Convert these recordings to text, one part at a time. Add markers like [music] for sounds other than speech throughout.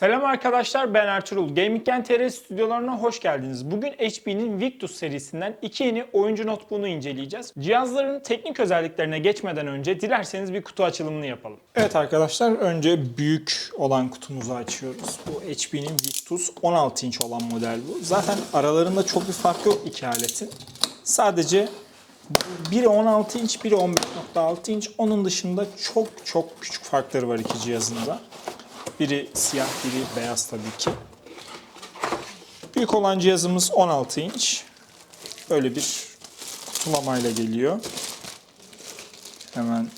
Selam arkadaşlar ben Ertuğrul. Gaming Gen TR stüdyolarına hoş geldiniz. Bugün HP'nin Victus serisinden iki yeni oyuncu notebook'unu inceleyeceğiz. Cihazların teknik özelliklerine geçmeden önce dilerseniz bir kutu açılımını yapalım. Evet arkadaşlar önce büyük olan kutumuzu açıyoruz. Bu HP'nin Victus 16 inç olan model bu. Zaten aralarında çok bir fark yok iki aletin. Sadece biri 16 inç, biri 15.6 inç. Onun dışında çok çok küçük farkları var iki cihazında. Biri siyah, biri beyaz tabii ki. Büyük olan cihazımız 16 inç. Böyle bir kutulamayla geliyor. Hemen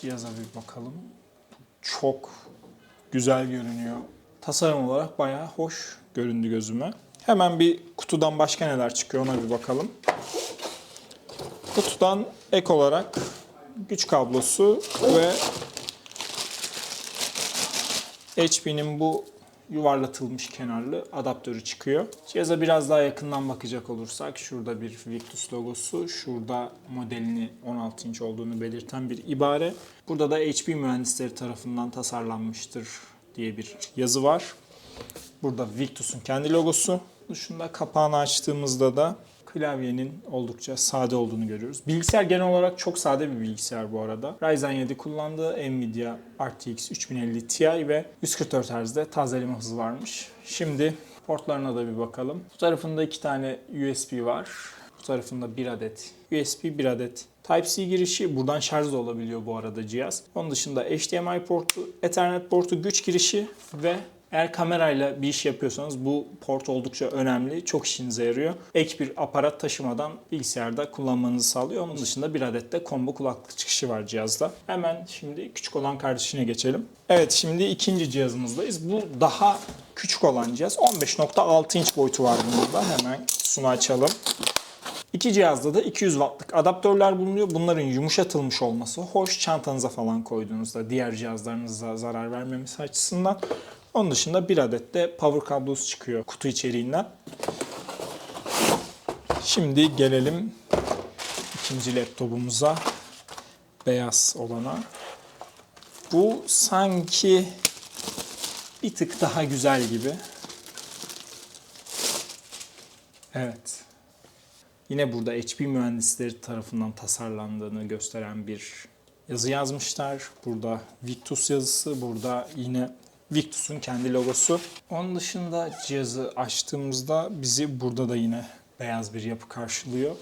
cihaza bir bakalım. Çok güzel görünüyor. Tasarım olarak bayağı hoş göründü gözüme. Hemen bir kutudan başka neler çıkıyor ona bir bakalım. Kutudan ek olarak güç kablosu ve HP'nin bu yuvarlatılmış kenarlı adaptörü çıkıyor. Cihaza biraz daha yakından bakacak olursak şurada bir Victus logosu, şurada modelini 16 inç olduğunu belirten bir ibare. Burada da HP mühendisleri tarafından tasarlanmıştır diye bir yazı var. Burada Victus'un kendi logosu. Dışında kapağını açtığımızda da klavyenin oldukça sade olduğunu görüyoruz. Bilgisayar genel olarak çok sade bir bilgisayar bu arada. Ryzen 7 kullandığı Nvidia RTX 3050 Ti ve 144 Hz'de tazeleme hızı varmış. Şimdi portlarına da bir bakalım. Bu tarafında iki tane USB var. Bu tarafında bir adet USB, bir adet Type-C girişi. Buradan şarj da olabiliyor bu arada cihaz. Onun dışında HDMI portu, Ethernet portu, güç girişi ve eğer kamerayla bir iş yapıyorsanız bu port oldukça önemli. Çok işinize yarıyor. Ek bir aparat taşımadan bilgisayarda kullanmanızı sağlıyor. Onun dışında bir adet de combo kulaklık çıkışı var cihazda. Hemen şimdi küçük olan kardeşine geçelim. Evet şimdi ikinci cihazımızdayız. Bu daha küçük olan cihaz. 15.6 inç boyutu var bunda. Hemen kutusunu açalım. İki cihazda da 200 wattlık adaptörler bulunuyor. Bunların yumuşatılmış olması hoş. Çantanıza falan koyduğunuzda diğer cihazlarınıza zarar vermemesi açısından. Onun dışında bir adet de power kablosu çıkıyor kutu içeriğinden. Şimdi gelelim ikinci laptopumuza. Beyaz olana. Bu sanki bir tık daha güzel gibi. Evet. Yine burada HP mühendisleri tarafından tasarlandığını gösteren bir yazı yazmışlar. Burada Victus yazısı, burada yine Victus'un kendi logosu. Onun dışında cihazı açtığımızda bizi burada da yine beyaz bir yapı karşılıyor.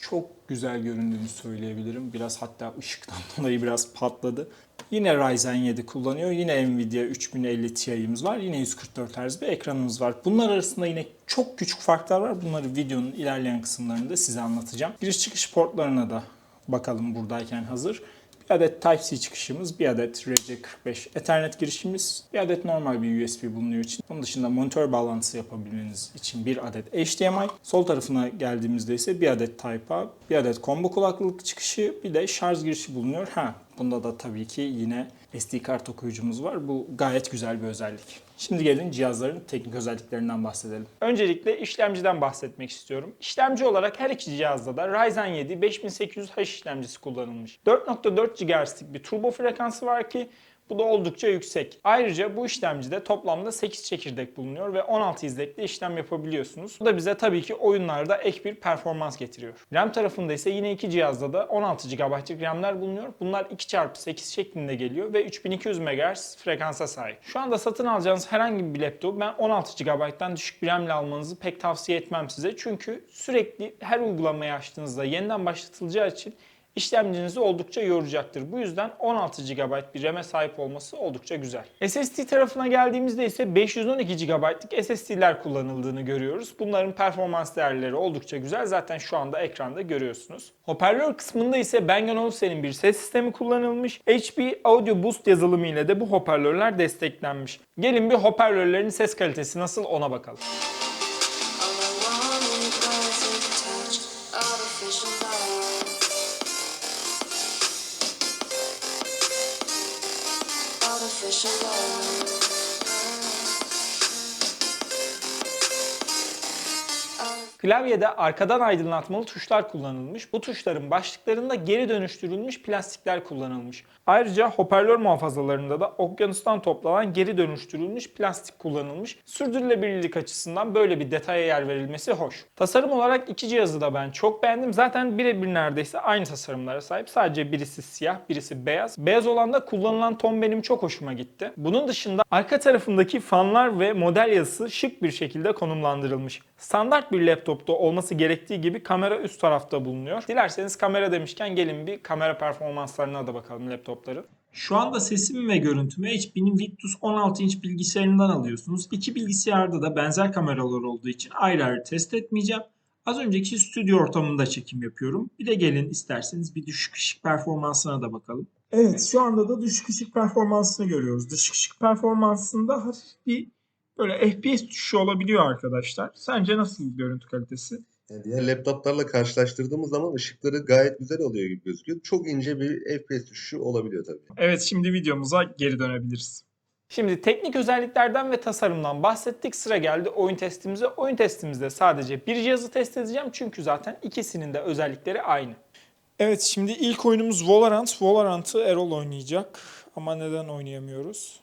Çok güzel göründüğünü söyleyebilirim. Biraz hatta ışıktan [laughs] dolayı biraz patladı. Yine Ryzen 7 kullanıyor. Yine Nvidia 3050 Ti'miz var. Yine 144 Hz bir ekranımız var. Bunlar arasında yine çok küçük farklar var. Bunları videonun ilerleyen kısımlarında size anlatacağım. Giriş çıkış portlarına da bakalım buradayken hazır. Bir adet Type-C çıkışımız, bir adet RJ45 Ethernet girişimiz, bir adet normal bir USB bulunuyor için. Onun dışında monitör bağlantısı yapabilmeniz için bir adet HDMI. Sol tarafına geldiğimizde ise bir adet Type-A, bir adet combo kulaklık çıkışı, bir de şarj girişi bulunuyor. Ha, bunda da tabii ki yine SD kart okuyucumuz var. Bu gayet güzel bir özellik. Şimdi gelin cihazların teknik özelliklerinden bahsedelim. Öncelikle işlemciden bahsetmek istiyorum. İşlemci olarak her iki cihazda da Ryzen 7 5800H işlemcisi kullanılmış. 4.4 GHz'lik bir turbo frekansı var ki bu da oldukça yüksek. Ayrıca bu işlemcide toplamda 8 çekirdek bulunuyor ve 16 izlekli işlem yapabiliyorsunuz. Bu da bize tabii ki oyunlarda ek bir performans getiriyor. RAM tarafında ise yine iki cihazda da 16 GB'lık RAM'ler bulunuyor. Bunlar 2x8 şeklinde geliyor ve 3200 MHz frekansa sahip. Şu anda satın alacağınız herhangi bir laptop ben 16 GB'dan düşük bir RAM ile almanızı pek tavsiye etmem size. Çünkü sürekli her uygulamayı açtığınızda yeniden başlatılacağı için işlemcinizi oldukça yoracaktır. Bu yüzden 16 GB bir RAM'e sahip olması oldukça güzel. SSD tarafına geldiğimizde ise 512 GB'lık SSD'ler kullanıldığını görüyoruz. Bunların performans değerleri oldukça güzel. Zaten şu anda ekranda görüyorsunuz. Hoparlör kısmında ise Bang Olufsen'in bir ses sistemi kullanılmış. HP Audio Boost yazılımı ile de bu hoparlörler desteklenmiş. Gelin bir hoparlörlerin ses kalitesi nasıl ona bakalım. Klavyede arkadan aydınlatmalı tuşlar kullanılmış. Bu tuşların başlıklarında geri dönüştürülmüş plastikler kullanılmış. Ayrıca hoparlör muhafazalarında da okyanustan toplanan geri dönüştürülmüş plastik kullanılmış. Sürdürülebilirlik açısından böyle bir detaya yer verilmesi hoş. Tasarım olarak iki cihazı da ben çok beğendim. Zaten birebir neredeyse aynı tasarımlara sahip. Sadece birisi siyah, birisi beyaz. Beyaz olan da kullanılan ton benim çok hoşuma gitti. Bunun dışında arka tarafındaki fanlar ve model yazısı şık bir şekilde konumlandırılmış. Standart bir laptopta olması gerektiği gibi kamera üst tarafta bulunuyor. Dilerseniz kamera demişken gelin bir kamera performanslarına da bakalım laptopların. Şu anda sesimi ve görüntümü HP'nin Victus 16 inç bilgisayarından alıyorsunuz. İki bilgisayarda da benzer kameralar olduğu için ayrı ayrı test etmeyeceğim. Az önceki stüdyo ortamında çekim yapıyorum. Bir de gelin isterseniz bir düşük ışık performansına da bakalım. Evet şu anda da düşük ışık performansını görüyoruz. Düşük ışık performansında hafif bir böyle FPS düşüşü olabiliyor arkadaşlar. Sence nasıl görüntü kalitesi? Yani diğer laptoplarla karşılaştırdığımız zaman ışıkları gayet güzel oluyor gibi gözüküyor. Çok ince bir FPS düşüşü olabiliyor tabii. Evet şimdi videomuza geri dönebiliriz. Şimdi teknik özelliklerden ve tasarımdan bahsettik. Sıra geldi oyun testimize. Oyun testimizde sadece bir cihazı test edeceğim. Çünkü zaten ikisinin de özellikleri aynı. Evet şimdi ilk oyunumuz Valorant. Valorant'ı Erol oynayacak. Ama neden oynayamıyoruz?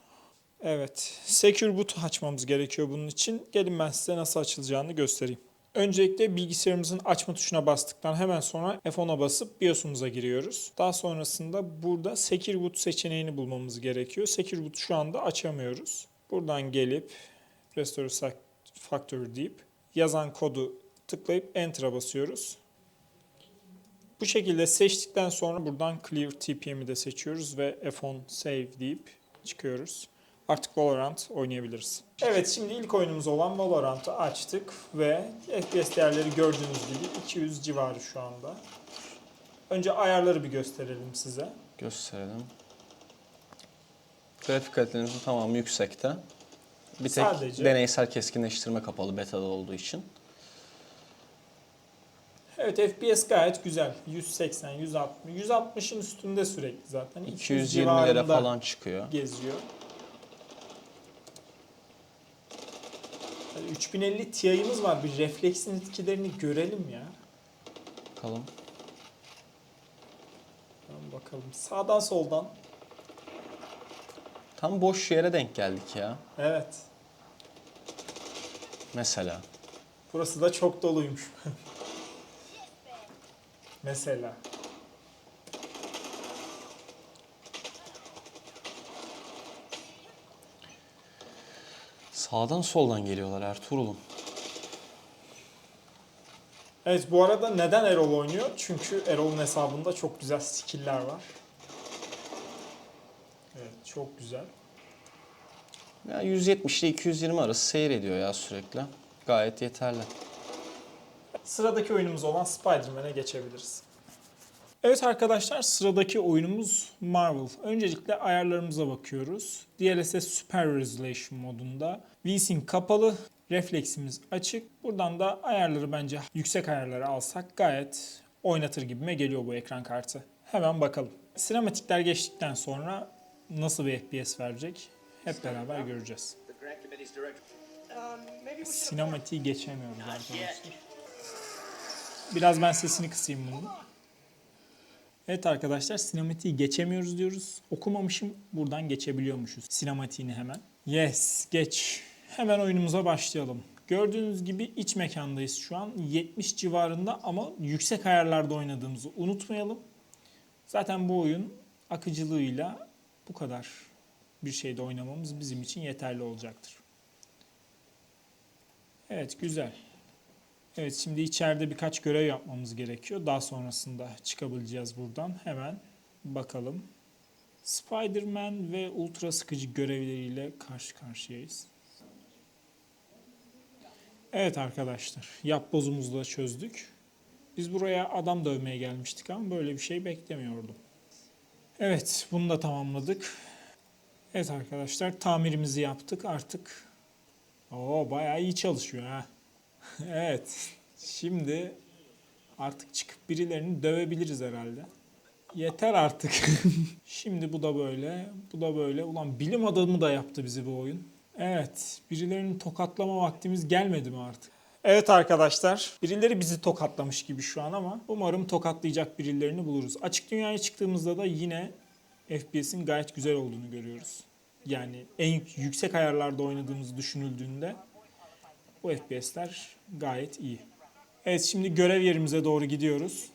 Evet. Secure Boot açmamız gerekiyor bunun için. Gelin ben size nasıl açılacağını göstereyim. Öncelikle bilgisayarımızın açma tuşuna bastıktan hemen sonra F10'a basıp BIOS'umuza giriyoruz. Daha sonrasında burada Secure Boot seçeneğini bulmamız gerekiyor. Secure Boot şu anda açamıyoruz. Buradan gelip Restore Factory deyip yazan kodu tıklayıp Enter'a basıyoruz. Bu şekilde seçtikten sonra buradan Clear TPM'i de seçiyoruz ve F10 Save deyip çıkıyoruz. Artık Valorant oynayabiliriz. Evet şimdi ilk oyunumuz olan Valorant'ı açtık ve FPS değerleri gördüğünüz gibi 200 civarı şu anda. Önce ayarları bir gösterelim size. Gösterelim. Grafik kalitenizin tamamı yüksekte. Bir tek Sadece- deneysel keskinleştirme kapalı beta'da olduğu için. Evet FPS gayet güzel. 180, 160. 160'ın üstünde sürekli zaten. 200 220'lere civarında falan çıkıyor. geziyor. 3050 Ti'miz var. Bir refleksin etkilerini görelim ya. Bakalım. Tamam bakalım. Sağdan soldan. Tam boş yere denk geldik ya. Evet. Mesela. Burası da çok doluymuş. [laughs] Mesela. Sağdan soldan geliyorlar Ertuğrul'um. Evet bu arada neden Erol oynuyor? Çünkü Erol'un hesabında çok güzel skill'ler var. Evet çok güzel. Ya 170 ile 220 arası seyrediyor ya sürekli. Gayet yeterli. Sıradaki oyunumuz olan Spider-Man'e geçebiliriz. Evet arkadaşlar sıradaki oyunumuz Marvel. Öncelikle ayarlarımıza bakıyoruz. DLSS Super Resolution modunda. VSync kapalı, refleksimiz açık. Buradan da ayarları bence yüksek ayarlara alsak gayet oynatır gibime geliyor bu ekran kartı. Hemen bakalım. Sinematikler geçtikten sonra nasıl bir FPS verecek hep beraber göreceğiz. Sinematiği geçemiyoruz arkadaşlar. Biraz ben sesini kısayım bunun. Evet arkadaşlar sinematiği geçemiyoruz diyoruz. Okumamışım buradan geçebiliyormuşuz sinematiğini hemen. Yes geç. Hemen oyunumuza başlayalım. Gördüğünüz gibi iç mekandayız şu an. 70 civarında ama yüksek ayarlarda oynadığımızı unutmayalım. Zaten bu oyun akıcılığıyla bu kadar bir şeyde oynamamız bizim için yeterli olacaktır. Evet güzel. Evet şimdi içeride birkaç görev yapmamız gerekiyor. Daha sonrasında çıkabileceğiz buradan. Hemen bakalım. Spider-Man ve ultra sıkıcı görevleriyle karşı karşıyayız. Evet arkadaşlar, yapbozumuzu da çözdük. Biz buraya adam dövmeye gelmiştik ama böyle bir şey beklemiyordum. Evet, bunu da tamamladık. Evet arkadaşlar, tamirimizi yaptık artık. Oo, bayağı iyi çalışıyor ha. Evet. Şimdi artık çıkıp birilerini dövebiliriz herhalde. Yeter artık. [laughs] Şimdi bu da böyle, bu da böyle. Ulan bilim adamı da yaptı bizi bu oyun. Evet, birilerini tokatlama vaktimiz gelmedi mi artık? Evet arkadaşlar, birileri bizi tokatlamış gibi şu an ama umarım tokatlayacak birilerini buluruz. Açık dünyaya çıktığımızda da yine FPS'in gayet güzel olduğunu görüyoruz. Yani en yüksek ayarlarda oynadığımız düşünüldüğünde bu FPS'ler gayet iyi. Evet şimdi görev yerimize doğru gidiyoruz.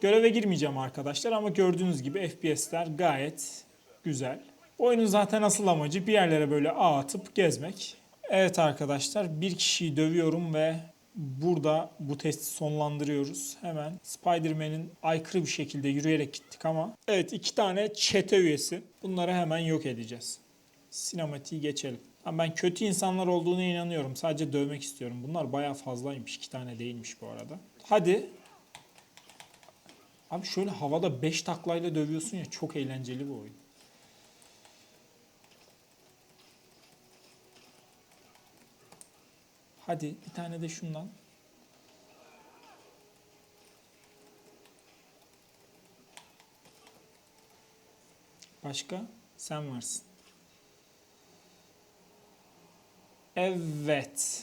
Göreve girmeyeceğim arkadaşlar ama gördüğünüz gibi FPS'ler gayet güzel. Oyunun zaten asıl amacı bir yerlere böyle ağ atıp gezmek. Evet arkadaşlar bir kişiyi dövüyorum ve burada bu testi sonlandırıyoruz. Hemen Spider-Man'in aykırı bir şekilde yürüyerek gittik ama evet iki tane çete üyesi. Bunları hemen yok edeceğiz. Sinematiği geçelim. Ben kötü insanlar olduğuna inanıyorum. Sadece dövmek istiyorum. Bunlar bayağı fazlaymış. İki tane değilmiş bu arada. Hadi. Abi şöyle havada 5 taklayla dövüyorsun ya çok eğlenceli bu oyun. Hadi bir tane de şundan. Başka? Sen varsın. Evet.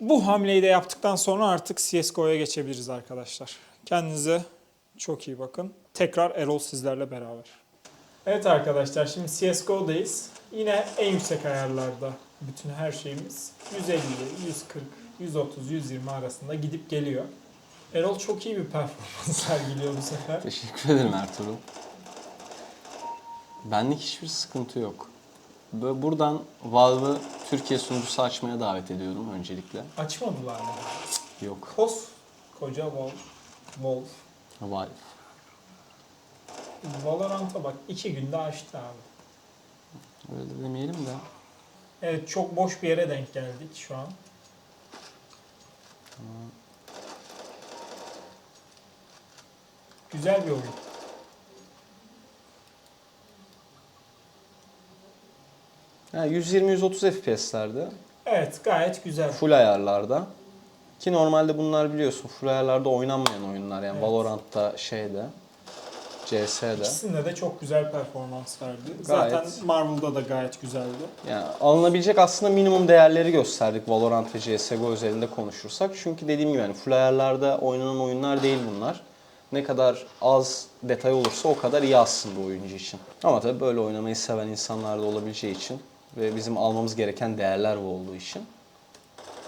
Bu hamleyi de yaptıktan sonra artık CSGO'ya geçebiliriz arkadaşlar. Kendinize çok iyi bakın. Tekrar Erol sizlerle beraber. Evet arkadaşlar şimdi CSGO'dayız. Yine en yüksek ayarlarda bütün her şeyimiz 150, 140, 130, 120 arasında gidip geliyor. Erol çok iyi bir performans [laughs] sergiliyor bu sefer. Teşekkür ederim Ertuğrul. Benlik hiçbir sıkıntı yok. Böyle buradan Valve'ı Türkiye sunucusu açmaya davet ediyorum öncelikle. Açmadılar mı? Yok. Kos koca Wolf. Wolf. Valve. Valorant'a bak iki günde açtı abi. Öyle de demeyelim de. Evet çok boş bir yere denk geldik şu an. Güzel bir oyun. Ha, 120-130 FPS'lerde. Evet gayet güzel. Full ayarlarda. Ki normalde bunlar biliyorsun full ayarlarda oynanmayan oyunlar. Yani Evet. Valorant'ta şeyde. CS'de. İkisinde de çok güzel performans verdi. Gayet. Zaten Marvel'da da gayet güzeldi. Yani alınabilecek aslında minimum değerleri gösterdik Valorant ve CSGO özelinde konuşursak. Çünkü dediğim gibi yani full ayarlarda oynanan oyunlar değil bunlar. Ne kadar az detay olursa o kadar iyi aslında oyuncu için. Ama tabii böyle oynamayı seven insanlar da olabileceği için ve bizim almamız gereken değerler bu olduğu için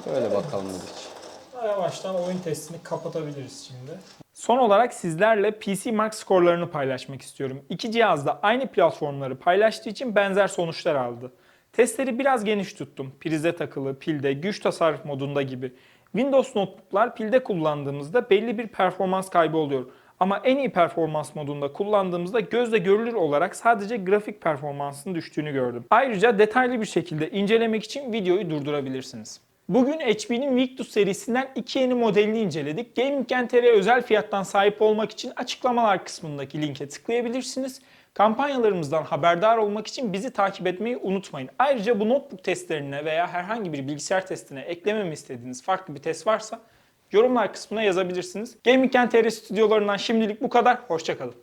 böyle bakalım dedik. Yavaştan oyun testini kapatabiliriz şimdi. Son olarak sizlerle PC Mark skorlarını paylaşmak istiyorum. İki cihazda aynı platformları paylaştığı için benzer sonuçlar aldı. Testleri biraz geniş tuttum. Prize takılı, pilde, güç tasarruf modunda gibi. Windows notebooklar pilde kullandığımızda belli bir performans kaybı oluyor. Ama en iyi performans modunda kullandığımızda gözle görülür olarak sadece grafik performansının düştüğünü gördüm. Ayrıca detaylı bir şekilde incelemek için videoyu durdurabilirsiniz. Bugün HP'nin Victus serisinden iki yeni modelini inceledik. Gaming.tr özel fiyattan sahip olmak için açıklamalar kısmındaki linke tıklayabilirsiniz. Kampanyalarımızdan haberdar olmak için bizi takip etmeyi unutmayın. Ayrıca bu notebook testlerine veya herhangi bir bilgisayar testine eklememi istediğiniz farklı bir test varsa yorumlar kısmına yazabilirsiniz. Gaming.tr stüdyolarından şimdilik bu kadar. Hoşçakalın.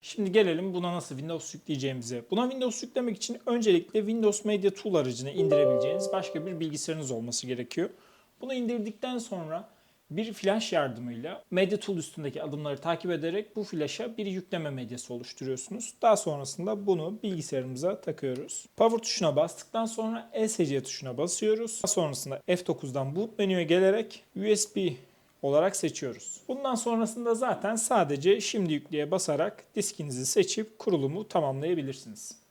Şimdi gelelim buna nasıl Windows yükleyeceğimize. Buna Windows yüklemek için öncelikle Windows Media Tool aracını indirebileceğiniz başka bir bilgisayarınız olması gerekiyor. Bunu indirdikten sonra bir flash yardımıyla Media Tool üstündeki adımları takip ederek bu flash'a bir yükleme medyası oluşturuyorsunuz. Daha sonrasında bunu bilgisayarımıza takıyoruz. Power tuşuna bastıktan sonra ESC tuşuna basıyoruz. Daha sonrasında F9'dan boot menüye gelerek USB olarak seçiyoruz. Bundan sonrasında zaten sadece şimdi yükleye basarak diskinizi seçip kurulumu tamamlayabilirsiniz.